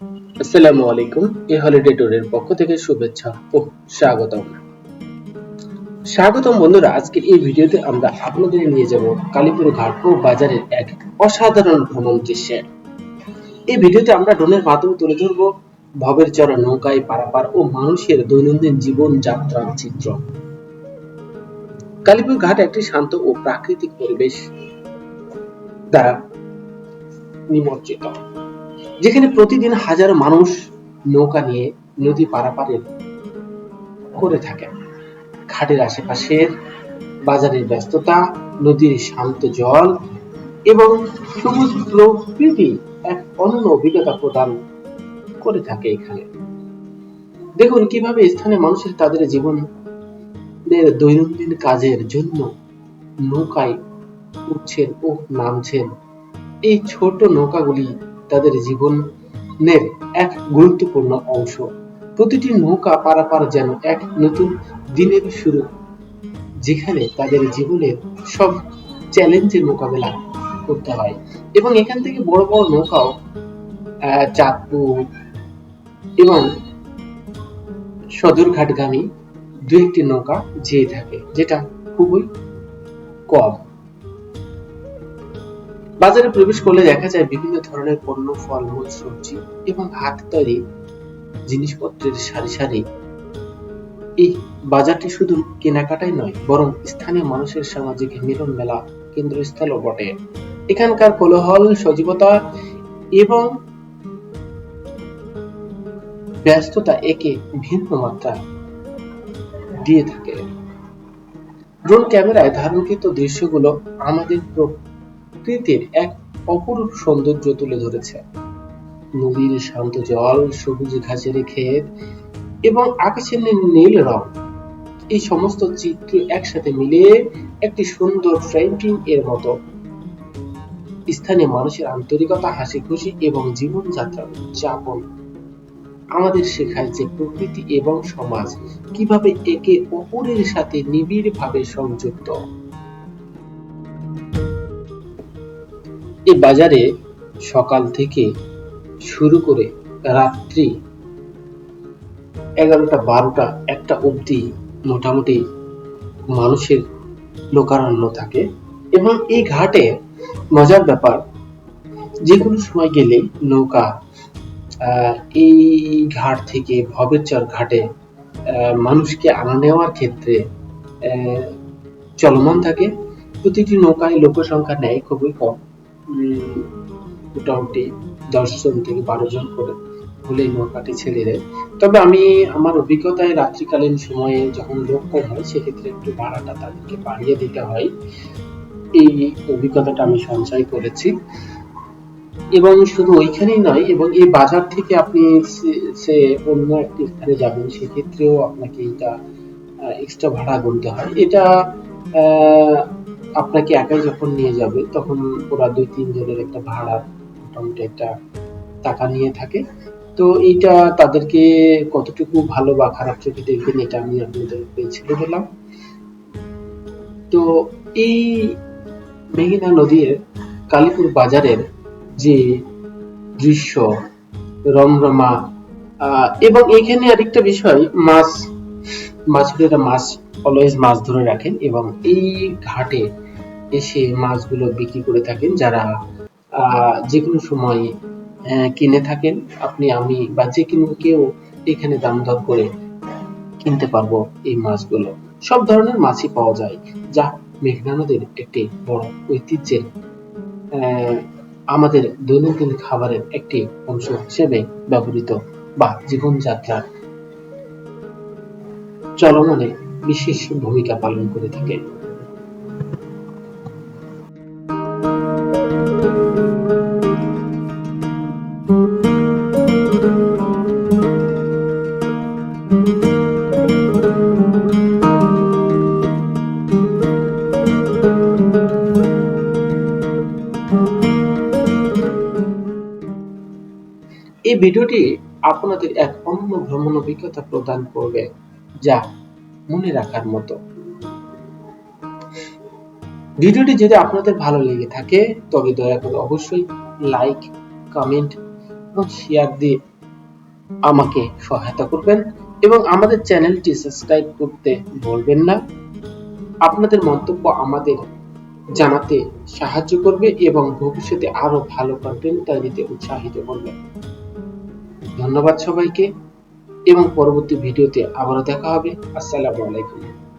আসসালামু আলাইকুম, a holiday ট্যুরের পক্ষ থেকে শুভেচ্ছা ও স্বাগতম। স্বাগতম বন্ধুরা আজকের এই ভিডিওতে আমরা আপনাদের নিয়ে যাব কালীপুর বাজারের এক অসাধারণ ভ্রমণ দৃশ্যে। এই ভিডিওতে আমরা ড্রোনের মাধ্যমে তুলে ধরব ভবের চড়া নৌকায় পারাপার ও মানুষের দৈনন্দিন জীবন যাত্রার চিত্র। কালীপুর ঘাট একটি শান্ত ও প্রাকৃতিক পরিবেশ দ্বারা নিমজ্জিত। যেখানে প্রতিদিন হাজারো মানুষ নৌকা নিয়ে নদী পারাপারের করে থাকেন ঘাটের আশেপাশের বাজারের ব্যস্ততা, নদীর শান্ত জল এবং সবুজ প্রকৃতি এক অনন্য অভিজ্ঞতা প্রদান করে থাকে এখানে। দেখুন কীভাবে স্থানে মানুষের তাদের জীবনের দৈনন্দিন কাজের জন্য নৌকায় উঠছেন ও নামছেন। এই ছোট নৌকাগুলি তাদের জীবনের এক গুরুত্বপূর্ণ অংশ। প্রতিটি নৌকা পারাপার যেন এক নতুন দিনের শুরু, যেখানে তাদের জীবনের সব চ্যালেঞ্জের মোকাবেলা করতে হয়। এবং এখান থেকে বড় বড় নৌকাও চাঁদপুর এবং সদরঘাটগামী দু একটি নৌকা যেয়ে থাকে, যেটা খুবই কম। বাজারে প্রবেশ করলে দেখা যায় বিভিন্ন ধরনের পণ্য, ফলমূল, সবজি এবং হাত তৈরি জিনিসপত্রের সারি সারি। এই বাজারটি শুধু কেনাকাটাই নয়, বরং স্থানীয় মানুষের সামাজিক মিলন মেলা, কেন্দ্রস্থলও বটে। এখানকার কোলাহল, সজীবতা এবং ব্যস্ততা একে ভিন্ন মাত্রা দিয়ে থাকে। ড্রোন ক্যামেরায় ধারণকৃত দৃশ্যগুলো আমাদের প্রকৃতির এক অপরূপ সৌন্দর্য তুলে ধরেছে। নদীর শান্ত জল, সবুজ ঘাসের ক্ষেত এবং আকাশের নীল রং। এই সমস্ত চিত্র একসাথে মিলে একটি সুন্দর পেইন্টিং এর মতো। স্থানীয় মানুষের আন্তরিকতা হাসি খুশি এবং জীবনযাত্রার উদযাপন। আমাদের শেখায় যে প্রকৃতি এবং সমাজ কীভাবে একে অপরের সাথে নিবিড় ভাবে সংযুক্ত। এই বাজারে সকাল থেকে শুরু করে রাত্রি এগারোটা, বারোটা, একটা অবধি মোটামুটি মানুষের লোকারণ্য থাকে এবং এই ঘাটে মজার ব্যাপার যে কোনো সময় গেলে নৌকা এই ঘাট থেকে ভবেরচর ঘাটে মানুষকে আনা নেওয়ার ক্ষেত্রে চলমান থাকে। প্রতিটি নৌকায় লোক সংখ্যা নেয় খুবই কম। মোটামুটি দশ জন থেকে বারো জন করে হলে নৌকাটি ছেড়ে দেয়। তবে আমি আমার অভিজ্ঞতায় রাত্রিকালীন সময়ে যখন লোক কম হয়, সেক্ষেত্রে একটু ভাড়াটা তাদেরকে বাড়িয়ে দিতে হয়। এই অভিজ্ঞতাটা আমি সঞ্চয় করেছি। এবং শুধু ওইখানেই নয়, এবং এই বাজার থেকে আপনি সে- অন্য একটি স্থানে যাবেন, সেক্ষেত্রেও আপনাকে এটা এক্সট্রা ভাড়া গুনতে হয়। এটা আপনাকে একাই যখন নিয়ে যাবে, তখন ওরা দুই তিন জনের একটা ভাড়া, মোটামুটি একটা টাকা নিয়ে থাকে। তো এইটা তাদেরকে কতটুকু ভালো বা খারাপ চোখে দেখবেন, এটা আমি আপনাদেরকে ছেড়ে দিলাম তো এই মেঘনা নদীর কালীপুর বাজারের যে দৃশ্য, রমরমা এবং এখানে আরেকটা বিষয়, মাছ মাছুরেরা মাছ অলওয়েজ মাছ ধরে রাখেন এবং এই ঘাটে এসে মাছগুলো বিক্রি করে থাকেন যারা যে কোনো সময় কিনে থাকেন। আপনি, আমি বা যে কোনো কেউ এখানে দাম দর করে কিনতে পারব এই মাছগুলো। সব ধরনের মাছই পাওয়া যায়, যা মেঘনা নদীর একটি বড় ঐতিহ্যের আমাদের দৈনন্দিন খাবারের একটি অংশ হিসেবে ব্যবহৃত বা জীবনযাত্রার চলমানে বিশেষ ভূমিকা পালন করে থাকে। এই ভিডিওটি আপনাদের এক অন্য ভ্রমণ অভিজ্ঞতা প্রদান করবে। যা মনে রাখার মতো। ভিডিওটি যদি আপনাদের ভালো লেগে থাকে, তবে দয়া করে অবশ্যই লাইক কমেন্ট এবং শেয়ার দিয়ে আমাকে সহায়তা করবেন এবং আমাদের চ্যানেলটি সাবস্ক্রাইব করতে ভুলবেন না। আপনাদের মন্তব্য আমাদের জানাতে সাহায্য করবে এবং ভবিষ্যতে আরও ভালো কন্টেন্ট তৈরিতে উৎসাহিত করবে। ধন্যবাদ সবাইকে। এবং পরবর্তী ভিডিওতে আবারও দেখা হবে। আসসালামু আলাইকুম।